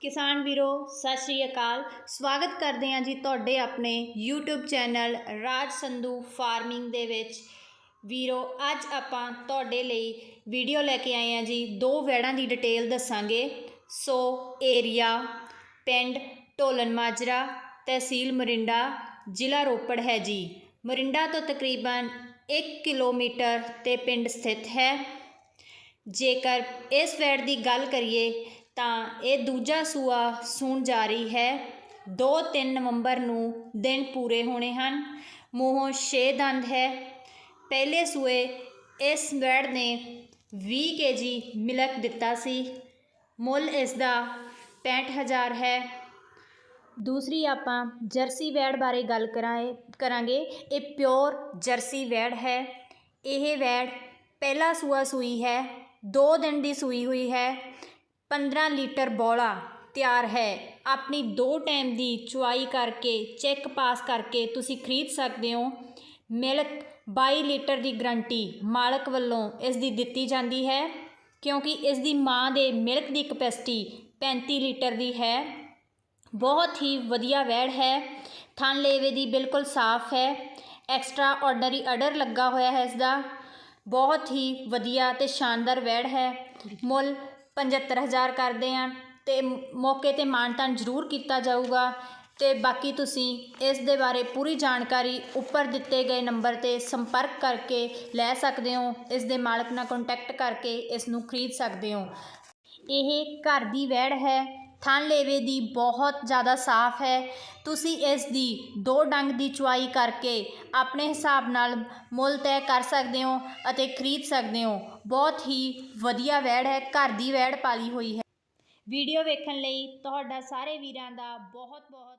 ਕਿਸਾਨ ਵੀਰੋ, ਸਤਿ ਸ਼੍ਰੀ ਅਕਾਲ। ਸਵਾਗਤ ਕਰਦੇ ਹਾਂ ਜੀ ਤੁਹਾਡੇ ਆਪਣੇ YouTube channel Raj Sandhu farming ਦੇ ਵਿੱਚ। ਵੀਰੋ, ਅੱਜ ਆਪਾਂ ਤੁਹਾਡੇ ਲਈ ਵੀਡੀਓ ਲੈ ਕੇ ਆਏ ਹਾਂ ਜੀ। ਦੋ ਵੈੜਾਂ ਦੀ ਡਿਟੇਲ ਦੱਸਾਂਗੇ। ਸੋ, ਏਰੀਆ, ਪਿੰਡ ਢੋਲਨ ਮਾਜਰਾ, ਤਹਿਸੀਲ ਮਰਿੰਡਾ, ਜ਼ਿਲ੍ਹਾ ਰੋਪੜ ਹੈ ਜੀ। ਮਰਿੰਡਾ ਤੋਂ ਤਕਰੀਬਨ 1 ਕਿਲੋਮੀਟਰ ਤੇ ਪਿੰਡ ਸਥਿਤ ਹੈ। ਜੇਕਰ ਇਸ ਵੈੜ ਦੀ ਗੱਲ ਕਰੀਏ ਤਾਂ ਇਹ ਦੂਜਾ ਸੂਆ ਸੂਣ ਜਾ ਰਹੀ ਹੈ। 2-3 ਨਵੰਬਰ ਨੂੰ ਦਿਨ ਪੂਰੇ ਹੋਣੇ ਹਨ। ਮੂੰਹੋਂ 6 ਦੰਦ ਹੈ। ਪਹਿਲੇ ਸੂਏ ਇਸ ਵੈੜ ਨੇ 20 ਕੇਜੀ ਮਿਲਕ ਦਿੱਤਾ ਸੀ। ਮੁੱਲ ਇਸ ਦਾ 65000 ਹੈ। ਦੂਸਰੀ ਆਪਾਂ ਜਰਸੀ ਵੈੜ ਬਾਰੇ ਗੱਲ ਕਰਾਂਗੇ ਕਰਾਂਗੇ। ਇਹ ਪਿਓਰ ਜਰਸੀ ਵੈੜ ਹੈ। ਇਹ ਵੈੜ ਪਹਿਲਾ ਸੂਆ ਸੂਈ ਹੈ 2 ਦਿਨ ਦੀ ਸੂਈ ਹੋਈ ਹੈ। 15 ਲੀਟਰ ਬੌਲਾ ਤਿਆਰ ਹੈ। ਆਪਣੀ ਦੋ ਟਾਈਮ ਦੀ ਚੁਆਈ ਕਰਕੇ ਚੈੱਕ ਪਾਸ ਕਰਕੇ ਤੁਸੀਂ ਖਰੀਦ ਸਕਦੇ ਹੋ। ਮਿਲਕ 22 ਲੀਟਰ ਦੀ ਗਰੰਟੀ ਮਾਲਕ ਵੱਲੋਂ ਇਸ ਦੀ ਦਿੱਤੀ ਜਾਂਦੀ ਹੈ, ਕਿਉਂਕਿ ਇਸ ਦੀ ਮਾਂ ਦੇ ਮਿਲਕ ਦੀ ਕਪੈਸਿਟੀ 35 ਲੀਟਰ ਦੀ ਹੈ। ਬਹੁਤ ਹੀ ਵਧੀਆ ਵੈੜ ਹੈ। ਥਣ ਲੇਵੇ ਦੀ ਬਿਲਕੁਲ ਸਾਫ਼ ਹੈ। ਐਕਸਟਰਾ ਆਰਡਨਰੀ ਅਡਰ ਲੱਗਾ ਹੋਇਆ ਹੈ ਇਸ ਦਾ। ਬਹੁਤ ਹੀ ਵਧੀਆ ਤੇ ਸ਼ਾਨਦਾਰ ਵੈੜ ਹੈ। ਮੁੱਲ 75000 ਕਰਦੇ ਹਾਂ ਅਤੇ ਮੌਕੇ ਤੇ ਮਾਨਤਾਨ ਜ਼ਰੂਰ ਕੀਤਾ ਜਾਊਗਾ। ਅਤੇ ਬਾਕੀ ਤੁਸੀਂ ਇਸ ਦੇ ਬਾਰੇ ਪੂਰੀ ਜਾਣਕਾਰੀ ਉੱਪਰ ਦਿੱਤੇ ਗਏ ਨੰਬਰ ਤੇ ਸੰਪਰਕ ਕਰਕੇ ਲੈ ਸਕਦੇ ਹੋ। ਇਸ ਦੇ ਮਾਲਕ ਨਾਲ ਕੰਟੈਕਟ ਕਰਕੇ ਇਸ ਨੂੰ ਖਰੀਦ ਸਕਦੇ ਹੋ। ਇਹ ਘਰ ਦੀ ਵੈੜ ਹੈ। ਥਣ ਲੇਵੇ ਦੀ ਬਹੁਤ ਜ਼ਿਆਦਾ ਸਾਫ਼ ਹੈ। ਤੁਸੀਂ ਇਸ ਦੀ ਦੋ ਡੰਗ ਦੀ ਚੁਆਈ ਕਰਕੇ ਆਪਣੇ ਹਿਸਾਬ ਨਾਲ ਮੁੱਲ ਤੈਅ ਕਰ ਸਕਦੇ ਹੋ ਅਤੇ ਖਰੀਦ ਸਕਦੇ ਹੋ। ਬਹੁਤ ਹੀ ਵਧੀਆ ਵੈੜ ਹੈ, ਘਰ ਦੀ ਵੈੜ ਪਾਲੀ ਹੋਈ ਹੈ। ਵੀਡੀਓ ਵੇਖਣ ਲਈ ਤੁਹਾਡਾ ਸਾਰੇ ਵੀਰਾਂ ਦਾ ਬਹੁਤ ਬਹੁਤ